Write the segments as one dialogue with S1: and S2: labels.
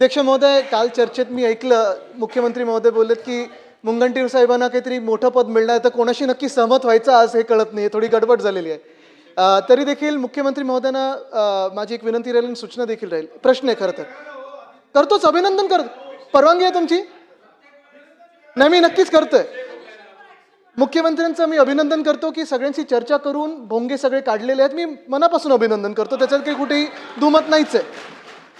S1: अध्यक्ष महोदय काल चर्चेत मी ऐकलं मुख्यमंत्री महोदय बोललेत की मुंगंटीर साहेबांना काहीतरी मोठं पद मिळणार आहे, तर कोणाशी नक्की सहमत व्हायचं आज हे कळत नाही थोडी गडबड झालेली आहे. तरी देखील मुख्यमंत्री महोदयांना माझी एक विनंती राहील आणि सूचना देखील राहील. प्रश्न आहे खरं तर. करतोच अभिनंदन करतो परवानगी आहे तुमची? नाही मी नक्कीच करतोय. मुख्यमंत्र्यांचं मी अभिनंदन करतो की सगळ्यांशी चर्चा करून भोंगे सगळे काढलेले आहेत. मी मनापासून अभिनंदन करतो त्याच्यात काही कुठेही दुमत नाहीच आहे.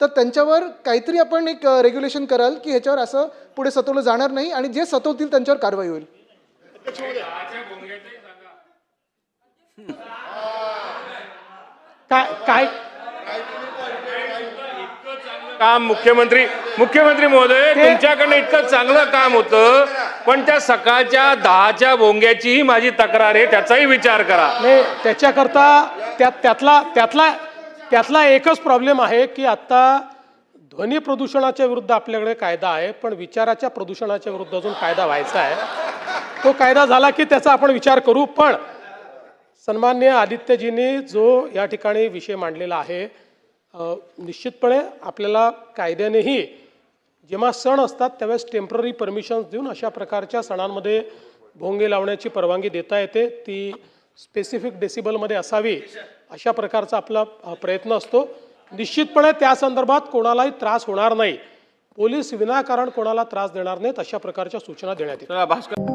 S1: तर त्यांच्यावर काहीतरी आपण एक रेग्युलेशन कराल की ह्याच्यावर असं पुढे सतवलं जाणार नाही आणि जे सतवतील त्यांच्यावर कारवाई होईल.
S2: काय काय?
S3: काम मुख्यमंत्री मुख्यमंत्री महोदय तुमच्याकडनं इतकं चांगलं काम होतं पण त्या सकाळच्या दहाच्या भोंग्याचीही माझी तक्रार आहे त्याचाही विचार करा.
S2: नाही त्याच्याकरता त्यात त्यातला त्यातला त्यातला एकच प्रॉब्लेम आहे की आत्ता ध्वनी प्रदूषणाच्या विरुद्ध आपल्याकडे कायदा आहे पण विचाराच्या प्रदूषणाच्या विरुद्ध अजून कायदा व्हायचा आहे. तो कायदा झाला की त्याचा आपण विचार करू पण सन्मान्य आदित्यजींनी जो या ठिकाणी विषय मांडलेला आहे निश्चितपणे आपल्याला कायद्यानेही जेव्हा सण असतात त्यावेळेस टेंपररी परमिशन्स देऊन अशा प्रकारच्या सणांमध्ये भोंगे लावण्याची परवानगी देता येते. ती स्पेसिफिक डेसिबलमध्ये असावी अशा प्रकारचा आपला प्रयत्न असतो. निश्चितपणे त्या संदर्भात कोणालाही त्रास होणार नाही. पोलीस विनाकारण कोणाला त्रास देणार नाहीत अशा प्रकारच्या सूचना देण्यात येतील
S3: भास्कर